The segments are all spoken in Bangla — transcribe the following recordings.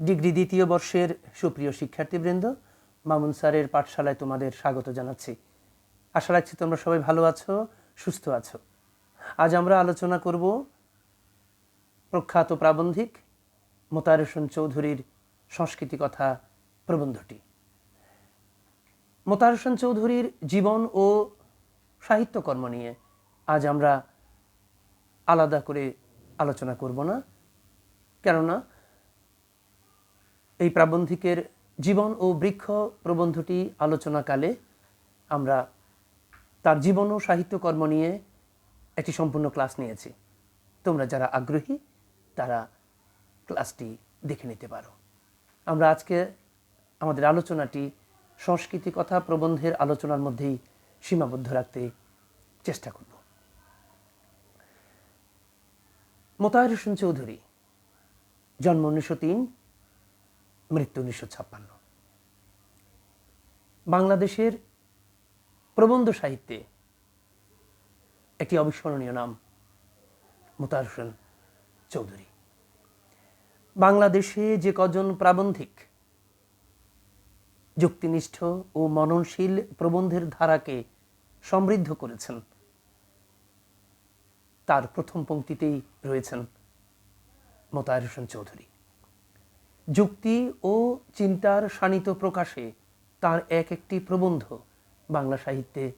ডিগ্রি দ্বিতীয় বর্ষের সুপ্রিয় শিক্ষার্থীবৃন্দ, মামুন স্যারের পাঠশালায় তোমাদের স্বাগত জানাচ্ছি। আশা রাখছি তোমরা সবাই ভালো আছো, সুস্থ আছো। আজ আমরা আলোচনা করব প্রখ্যাত প্রাবন্ধিক হোসেন চৌধুরীর সংস্কৃতি কথা প্রবন্ধটি। হোসেন চৌধুরীর জীবন ও সাহিত্যকর্ম নিয়ে আজ আমরা আলাদা করে আলোচনা করব না। কেননা এই প্রাবন্ধিকের জীবন ও বৃক্ষ প্রবন্ধটি আলোচনাকালে আমরা তার জীবন ও সাহিত্যকর্ম নিয়ে একটি সম্পূর্ণ ক্লাস নিয়েছি। তোমরা যারা আগ্রহী, তারা ক্লাসটি দেখে নিতে পারো। আমরা আজকে আমাদের আলোচনাটি সংস্কৃতি কথা প্রবন্ধের আলোচনার মধ্যেই সীমাবদ্ধ রাখতে চেষ্টা করব। মোতায়ের হোসেন চৌধুরী, জন্ম উনিশশো তিন মৃত্যু উনিশশো ছাপ্পান্ন। বাংলাদেশের প্রবন্ধ সাহিত্যে একটি অবিস্মরণীয় নাম মোতার হোসেন চৌধুরী। বাংলাদেশে যে কজন প্রাবন্ধিক যুক্তিনিষ্ঠ ও মননশীল প্রবন্ধের ধারাকে সমৃদ্ধ করেছেন, তার প্রথম পংক্তিতেই রয়েছেন মোতায়ের হোসেন চৌধুরী। যুক্তি ও চিন্তার শানিত প্রকাশে তার এক একটি প্রবন্ধ বাংলা সাহিত্যে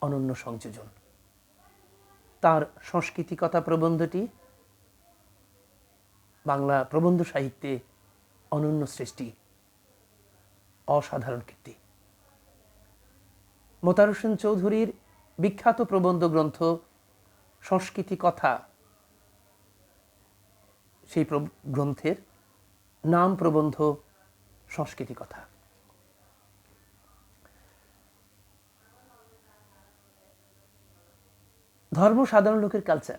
অনন্য সংযোজন। তার সংস্কৃতিকতা প্রবন্ধটি বাংলা প্রবন্ধ সাহিত্যে অনন্য সৃষ্টি। অসাধারণ কীর্তি। মোতার হোসেন চৌধুরীর বিখ্যাত প্রবন্ধ গ্রন্থ সংস্কৃতি কথা সেই গ্রন্থের নাম প্রবন্ধ সংস্কৃতি কথা। ধর্ম সাধারণ লোকের কালচার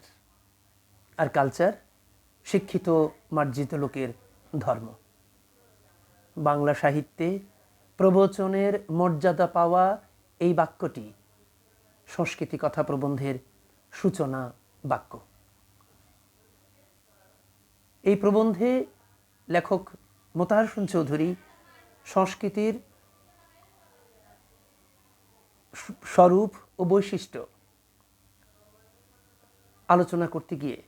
আর কালচার শিক্ষিত, মার্জিত লোকের ধর্ম। বাংলা সাহিত্যে প্রবচনের মর্যাদা পাওয়া এই বাক্যটি সংস্কৃতি কথা প্রবন্ধের সূচনা বাক্য। এই প্রবন্ধে লেখক মোতাহার চৌধুরী, সংস্কৃতির স্বরূপ ও বৈশিষ্ট্য আলোচনা করতে গিয়ে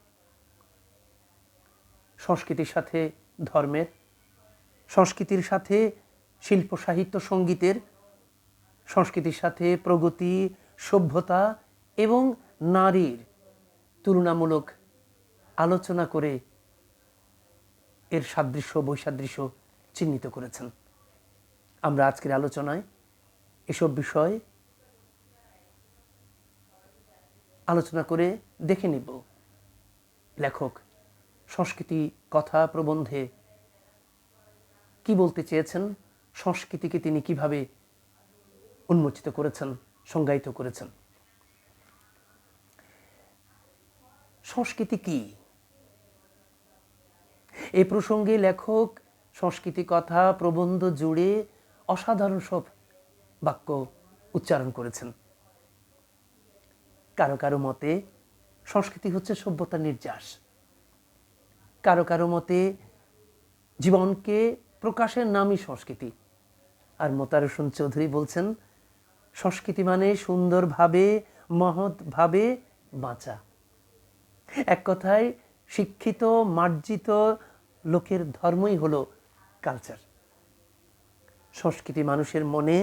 সংস্কৃতির সাথে ধর্মের, সংস্কৃতির সাথে শিল্প সাহিত্য সঙ্গীতের, সংস্কৃতির সাথে প্রগতি, সভ্যতা এবং নারীর তুলনামূলক আলোচনা করে এর সাদৃশ্য, বৈসাদৃশ্য চিহ্নিত করেছেন। আমরা আজকের আলোচনায় এসব বিষয় আলোচনা করে দেখে নিব। লেখক, সংস্কৃতি কথা প্রবন্ধে কি বলতে চেয়েছেন, সংস্কৃতিকে তিনি কীভাবে উন্মোচিত করেছেন, সংজ্ঞায়িত করেছেন? সংস্কৃতি কি? এ প্রসঙ্গে লেখক, সংস্কৃতি কথা, প্রবন্ধ জুড়ে অসাধারণ সব বাক্য উচ্চারণ করেছেন। কারও কারও মতে সংস্কৃতি হচ্ছে সভ্যতার নির্যাস। কারও কারও মতে জীবনকে প্রকাশের নামই সংস্কৃতি। আর মোতার হোসেন চৌধুরী বলছেন, সংস্কৃতি মানে সুন্দরভাবে, মহৎভাবে বাঁচা। এক কথায়, শিক্ষিত, মার্জিত লোকের ধর্মই হলো কালচার সংস্কৃতি মানুষের মনে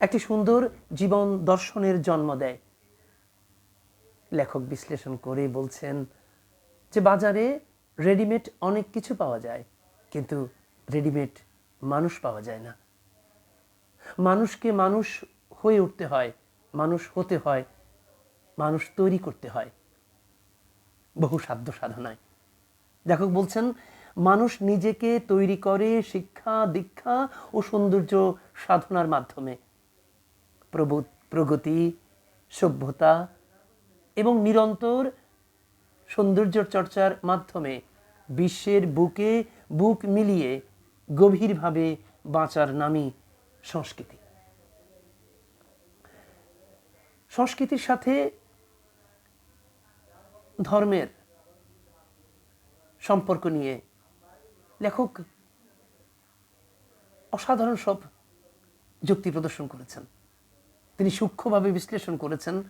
একটি সুন্দর জীবন দর্শনের জন্ম দেয়। লেখক বিশ্লেষণ করে বলছেন যে বাজারে রেডিমেড অনেক কিছু পাওয়া যায়, কিন্তু রেডিমেড মানুষ পাওয়া যায় না। মানুষকে মানুষ হয়ে উঠতে হয়, মানুষ হতে হয়, মানুষ তৈরি করতে হয়। বহু সাধ্য সাধনায়। লেখক বলছেন মানুষ নিজেকে তৈরি করে শিক্ষা, দীক্ষা ও সৌন্দর্য সাধনার মাধ্যমে। প্রগতি, সভ্যতা এবং নিরন্তর সৌন্দর্য চর্চার মাধ্যমে বিশ্বের বুকে বুক মিলিয়ে গভীরভাবে বাঁচার নামই সংস্কৃতি। সংস্কৃতির সাথে ধর্মের সম্পর্ক নিয়ে লেখক অসাধারণ সব যুক্তি প্রদর্শন করেছেন। তিনি সূক্ষ্মভাবে বিশ্লেষণ করেছেন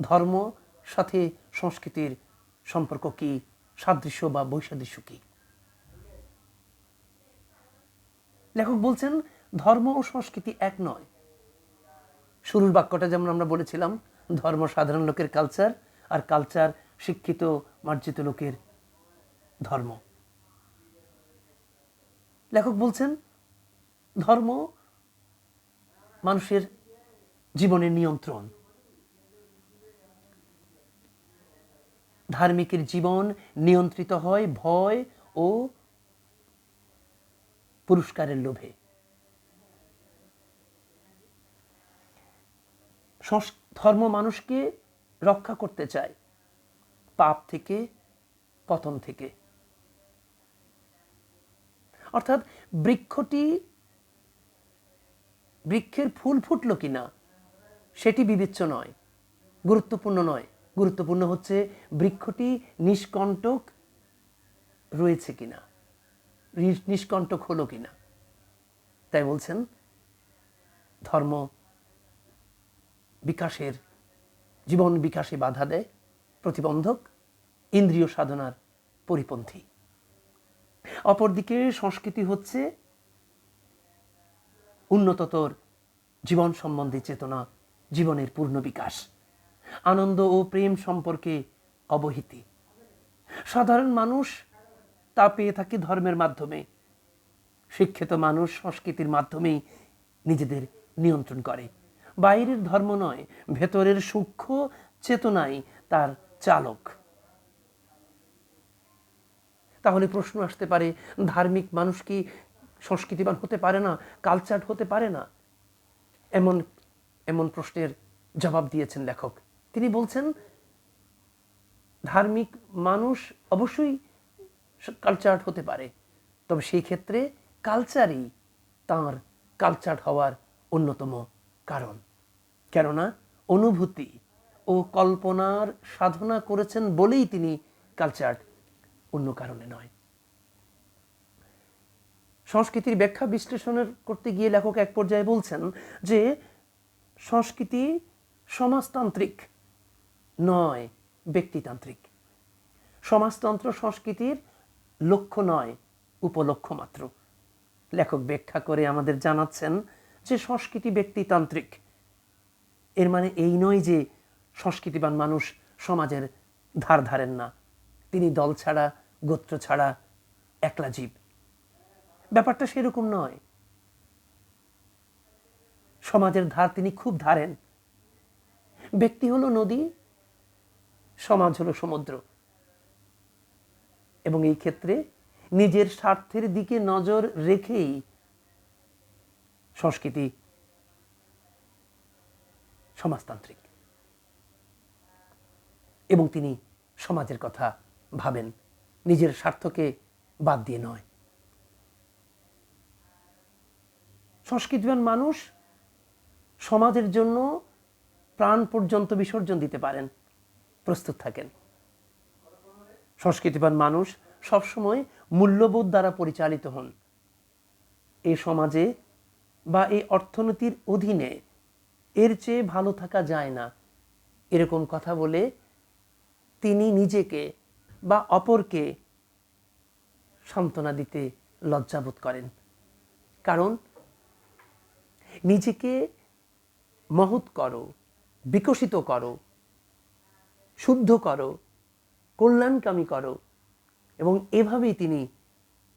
ধর্ম, সাথে সংস্কৃতির সম্পর্ক কি, সাদৃশ্য বা বৈসাদৃশ্য কি। লেখক বলছেন, ধর্ম ও সংস্কৃতি এক নয়। শুরুর বাক্যটা যেমন আমরা বলেছিলাম, ধর্ম সাধারণ লোকের কালচার আর কালচার শিক্ষিত, মার্জিত লোকের ধর্ম। লেখক বলছেন, ধর্ম মানুষের জীবনের নিয়ন্ত্রণ। ধার্মিকের জীবন নিয়ন্ত্রিত হয় ভয় ও পুরস্কারের লোভে। ধর্ম মানুষকে রক্ষা করতে চায়, পাপ থেকে, পতন থেকে। অর্থাৎ বৃক্ষটি বৃক্ষের ফুল ফুটলো কিনা, সেটি বিবেচ্য নয়, গুরুত্বপূর্ণ নয়। গুরুত্বপূর্ণ হচ্ছে বৃক্ষটি নিষ্কণ্টক রয়েছে কিনা নিষ্কণ্টক হলো কিনা। তাই বলছেন ধর্ম বিকাশের, জীবন বিকাশে বাধা দেয়, প্রতিবন্ধক, ইন্দ্রিয় সাধনার পরিপন্থী। অপরদিকে সংস্কৃতি হচ্ছে উন্নততর জীবন সম্বন্ধে চেতনা, জীবনের পূর্ণ বিকাশ। আনন্দ ও প্রেম সম্পর্কে অবহিতি। সাধারণ মানুষ তা পেয়ে থাকে ধর্মের মাধ্যমে। শিক্ষিত মানুষ সংস্কৃতির মাধ্যমেই নিজেদের নিয়ন্ত্রণ করে। বাইরের ধর্ম নয়, ভেতরের সূক্ষ্ম চেতনাই তার চালক। তাহলে প্রশ্ন আসতে পারে, ধার্মিক মানুষ কি সংস্কৃতিবান হতে পারে না কালচার্ড হতে পারে না? এমন এমন প্রশ্নের জবাব দিয়েছেন লেখক। তিনি বলছেন, ধার্মিক মানুষ অবশ্যই কালচার্ড হতে পারে, তবে সেই ক্ষেত্রে কালচারই তার কালচার্ড হওয়ার অন্যতম কারণ। কেননা, অনুভূতি ও কল্পনার সাধনা করেছেন বলেই তিনি কালচার্ড অন্য কারণে নয়। সংস্কৃতির ব্যাখ্যা বিশ্লেষণের করতে গিয়ে লেখক এক পর্যায়ে বলছেন যে সংস্কৃতি সমাজতান্ত্রিক নয়, ব্যক্তিতান্ত্রিক। সমাজতন্ত্র সংস্কৃতির লক্ষ্য নয়, উপলক্ষ্য মাত্র। লেখক ব্যাখ্যা করে আমাদের জানাচ্ছেন যে সংস্কৃতি ব্যক্তিতান্ত্রিক। এর মানে এই নয় যে সংস্কৃতিবান মানুষ সমাজের ধার ধারেন না। তিনি দল ছাড়া গোত্র ছাড়া একলা জীব। ব্যাপারটা সেরকম নয়। সমাজের ধার তিনি খুব ধারেন। ব্যক্তি হলো নদী, সমাজ হলো সমুদ্র। এবং এই ক্ষেত্রে নিজের স্বার্থের দিকে নজর রেখেই সংস্কৃতি সমাজতান্ত্রিক। এবং তিনি সমাজের কথা ভাবেন। নিজের স্বার্থকে বাদ দিয়ে নয়। সংস্কৃতিবান মানুষ সমাজের জন্য প্রাণ পর্যন্ত বিসর্জন দিতে পারেন, প্রস্তুত থাকেন। সংস্কৃতিবান মানুষ সবসময় মূল্যবোধ দ্বারা পরিচালিত হন। এই সমাজে বা এই অর্থনীতির অধীনে এর চেয়ে ভালো থাকা যায় না। এরকম কথা বলে তিনি নিজেকে বা অপরকে সান্ত্বনা দিতে লজ্জাবোধ করেন। কারণ নিজেকে মহৎ করো, বিকশিত করো, শুদ্ধ করো, কল্যাণকামী করো এবং এভাবেই তিনি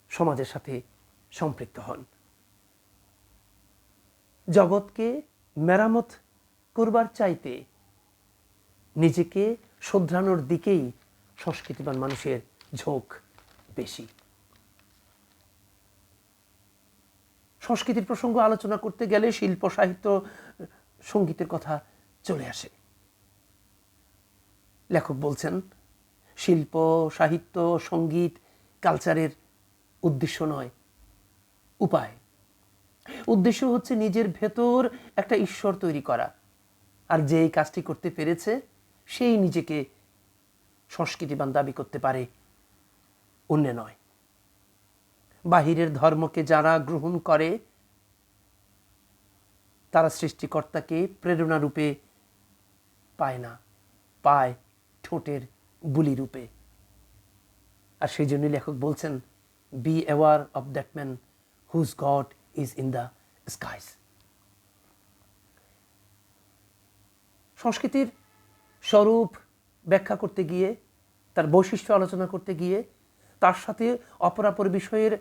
সমাজের সাথে সম্পৃক্ত হন। জগৎকে মেরামত করবার চাইতে নিজেকে শোধরানোর দিকেই সংস্কৃতিবান মানুষের ঝোঁক বেশি। সংস্কৃতির প্রসঙ্গ আলোচনা করতে গেলে শিল্প, সাহিত্য, সঙ্গীতের কথা চলে আসে। লেখক বলছেন, শিল্প, সাহিত্য, সংগীত কালচারের উদ্দেশ্য নয়, উপায়। উদ্দেশ্য হচ্ছে নিজের ভেতর একটা ঈশ্বর তৈরি করা। আর যে কাজটি করতে পেরেছে, সেই নিজেকে সংস্কৃতিবান দাবি করতে পারে, অন্য নয়। বাহিরের ধর্মকে যারা গ্রহণ করে, তারা সৃষ্টিকর্তাকে প্রেরণা রূপে পায় না, পায় ঠোঁটের বুলি রূপে। আর সেই জন্য লেখক বলছেন be aware of that man whose God is in the skies সংস্কৃতির স্বরূপ ব্যাখ্যা করতে গিয়ে, তার বৈশিষ্ট্য আলোচনা করতে গিয়ে, তার সাথে অপরাপর বিষয়ের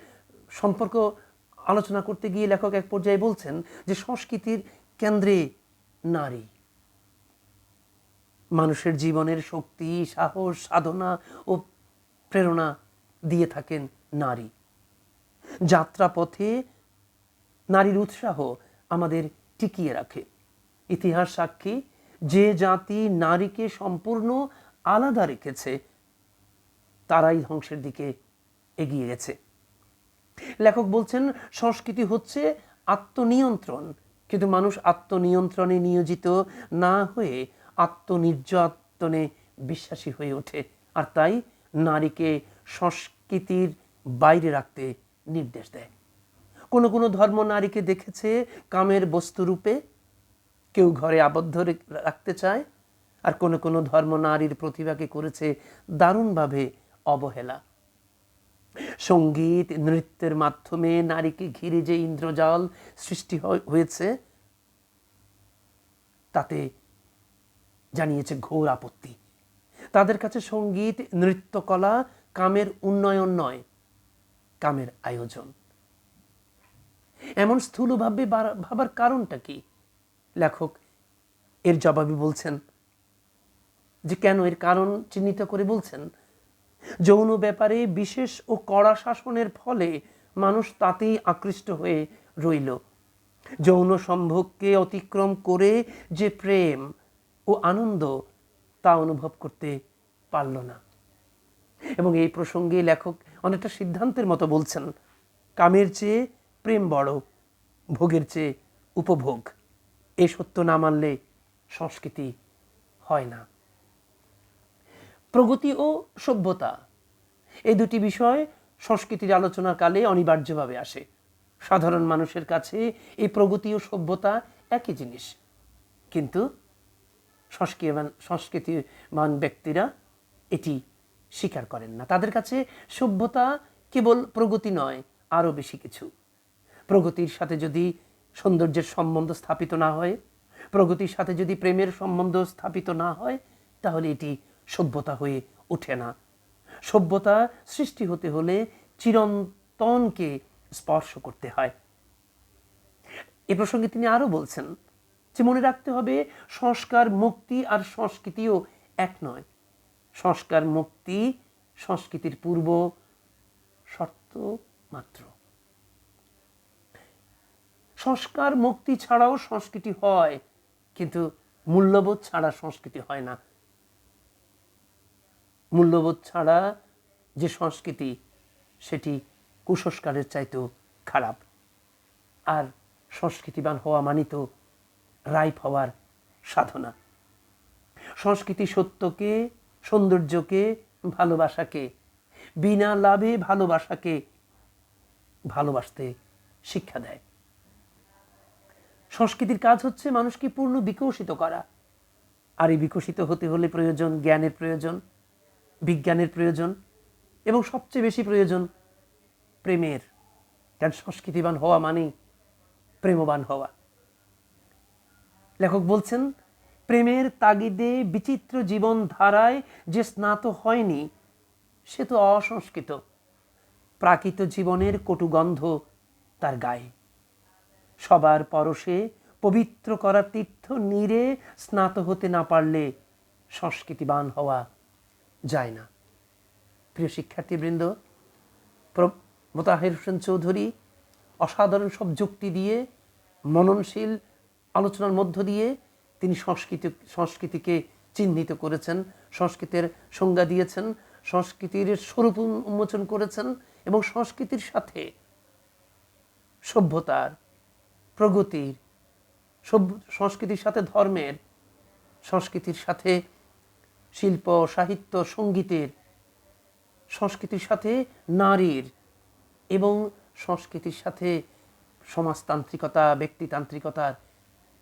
সম্পর্ক আলোচনা করতে গিয়ে লেখক এক পর্যায়ে বলছেন যে সংস্কৃতির কেন্দ্রে নারী। মানুষের জীবনের শক্তি, সাহস, সাধনা ও প্রেরণা দিয়ে থাকেন নারী। যাত্রাপথে নারীর উৎসাহ আমাদের টিকিয়ে রাখে। ইতিহাস সাক্ষী যে জাতি নারীকে সম্পূর্ণ আলাদা রেখেছে, তারাই ধ্বংসের দিকে এগিয়ে গেছে। লেখক বলছেন, সংস্কৃতি হচ্ছে আত্মনিয়ন্ত্রণ, কিন্তু মানুষ আত্মনিয়ন্ত্রণে নিয়োজিত না হয়ে আত্মনির্যাতনে বিশ্বাসী হয়ে ওঠে, আর তাই নারীকে সংস্কৃতির বাইরে রাখতে নির্দেশ দেয়। কোনো কোনো ধর্ম নারীকে দেখেছে কামের বস্তুরূপে কেউ ঘরে আবদ্ধ রাখতে চায় আর কোনো কোনো ধর্ম নারীর প্রতিভাকে করেছে দারুণভাবে অবহেলা। সংগীত, নৃত্যের মাধ্যমে নারীকে ঘিরে যে ইন্দ্রজাল সৃষ্টি হয়- হয়েছে, তাতে জানিয়েছে ঘোর আপত্তি। তাদের কাছে সংগীত, নৃত্যকলা কামের উন্নয়ন নয়, কামের আয়োজন। এমন স্থূলভাবে ভাবার কারণটা কি? লেখক, এর জবাবে বলছেন যে কেন এর কারণ চিহ্নিত করে বলছেন? যৌন ব্যাপারে বিশেষ ও কড়া শাসনের ফলে মানুষ তাতেই আকৃষ্ট হয়ে রইল। যৌন সম্ভোগকে অতিক্রম করে যে প্রেম ও আনন্দ তা অনুভব করতে পারল না। এবং এই প্রসঙ্গে লেখক অনেকটা সিদ্ধান্তের মতো বলছেন, কামের চেয়ে প্রেম বড়, ভোগের চেয়ে উপভোগ। এ সত্য না মানলে সংস্কৃতি হয় না। প্রগতি ও সভ্যতা, এই দুটি বিষয় সংস্কৃতির আলোচনার কালে অনিবার্যভাবে আসে। সাধারণ মানুষের কাছে এই প্রগতি ও সভ্যতা একই জিনিস। কিন্তু সংস্কৃতিবান ব্যক্তিরা এটি স্বীকার করেন না। তাদের কাছে সভ্যতা কেবল প্রগতি নয়, আরও বেশি কিছু। প্রগতির সাথে যদি সৌন্দর্যের সম্বন্ধ স্থাপিত না হয়, প্রগতির সাথে যদি প্রেমের সম্বন্ধ স্থাপিত না হয়, তাহলে এটি সভ্যতা হয়ে ওঠে না। সভ্যতা সৃষ্টি হতে হলে চিরন্তনকে স্পর্শ করতে হয়। এ প্রসঙ্গে তিনি আরও বলছেন যে, মনে রাখতে হবে সংস্কার, মুক্তি আর সংস্কৃতিও এক নয়। সংস্কার, মুক্তি, সংস্কৃতির পূর্ব শর্ত মাত্র। সংস্কার মুক্তি ছাড়াও সংস্কৃতি হয়, কিন্তু মূল্যবোধ ছাড়া সংস্কৃতি হয় না। মূল্যবোধ ছাড়া যে সংস্কৃতি, সেটি কুসংস্কারের চাইতেও খারাপ। আর সংস্কৃতিবান হওয়া মানিত রাইপ হওয়ার সাধনা। সংস্কৃতি সত্যকে, সৌন্দর্যকে, ভালোবাসাকে, বিনা লাভে ভালোবাসাকে ভালোবাসতে শিক্ষা দেয়। সংস্কৃতির কাজ হচ্ছে মানুষকে পূর্ণ বিকশিত করা। আর এই বিকশিত হতে হলে প্রয়োজন জ্ঞানের প্রয়োজন, বিজ্ঞানের প্রয়োজন এবং সবচেয়ে বেশি প্রয়োজন প্রেমের। কারণ সংস্কৃতিবান হওয়া মানেই প্রেমবান হওয়া। লেখক বলছেন, প্রেমের তাগিদে বিচিত্র জীবন ধারায় যে স্নাত হয়নি, সে তো অসংস্কৃত। প্রাকৃত জীবনের কটুগন্ধ তার গায়ে। সবার পরশে পবিত্র করা তীর্থ নীরে স্নাত হতে না পারলে সংস্কৃতিবান হওয়া যায় না। প্রিয় শিক্ষার্থীবৃন্দ মোতাহের হোসেন চৌধুরী অসাধারণ সব যুক্তি দিয়ে, মননশীল আলোচনার মধ্য দিয়ে তিনি সংস্কৃতি সংস্কৃতিকে চিহ্নিত করেছেন, সংস্কৃতের সংজ্ঞা দিয়েছেন, সংস্কৃতির স্বরূপ উন্মোচন করেছেন এবং সংস্কৃতির সাথে সভ্যতার প্রগতির, সভ্য, সংস্কৃতির সাথে ধর্মের, সংস্কৃতির সাথে শিল্প, সাহিত্য, সঙ্গীতের, সংস্কৃতির সাথে নারীর এবং সংস্কৃতির সাথে সমাজতান্ত্রিকতা, ব্যক্তিতান্ত্রিকতার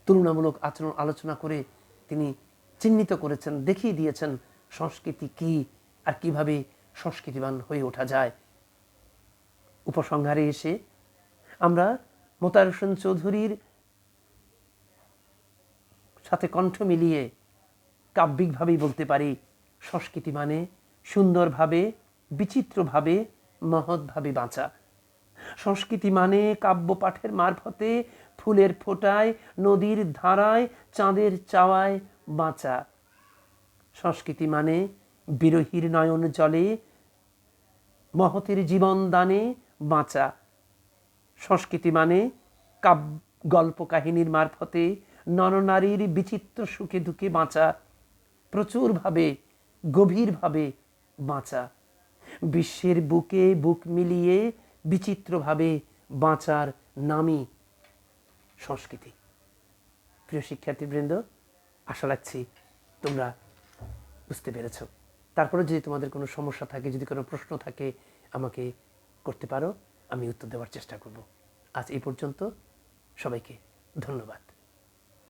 তুলনামূলক আচরণ আলোচনা করে তিনি চিহ্নিত করেছেন, দেখিয়ে দিয়েছেন সংস্কৃতি কি আর কীভাবে সংস্কৃতিবান হয়ে ওঠা যায়। উপসংহারে এসে আমরা মোতার হোসেন চৌধুরীর সাথে কণ্ঠ মিলিয়ে কাব্যিকভাবেই বলতে পারি, সংস্কৃতি মানে সুন্দরভাবে, বিচিত্রভাবে, মহৎভাবে বাঁচা। সংস্কৃতি মানে কাব্য পাঠের মারফতে, ফুলের ফোঁটায়, নদীর ধারায়, চাঁদের চাওয়ায় বাঁচা। সংস্কৃতি মানে বিরহীর নয়ন জলে, মহতের জীবন দানে বাঁচা। সংস্কৃতি মানে কাব্য, গল্প কাহিনীর মারফতে নরনারীর বিচিত্র সুখে দুঃখে বাঁচা, প্রচুরভাবে, গভীরভাবে বাঁচা। বিশ্বের বুকে বুক মিলিয়ে বিচিত্রভাবে বাঁচার নামই সংস্কৃতি। প্রিয় শিক্ষার্থীবৃন্দ, আশা রাখছি তোমরা বুঝতে পেরেছ। তারপরে যদি তোমাদের কোনো সমস্যা থাকে, যদি কোনো প্রশ্ন থাকে, আমাকে করতে পারো। আমি উত্তর দেওয়ার চেষ্টা করব। আজ এই পর্যন্ত সবাইকে ধন্যবাদ।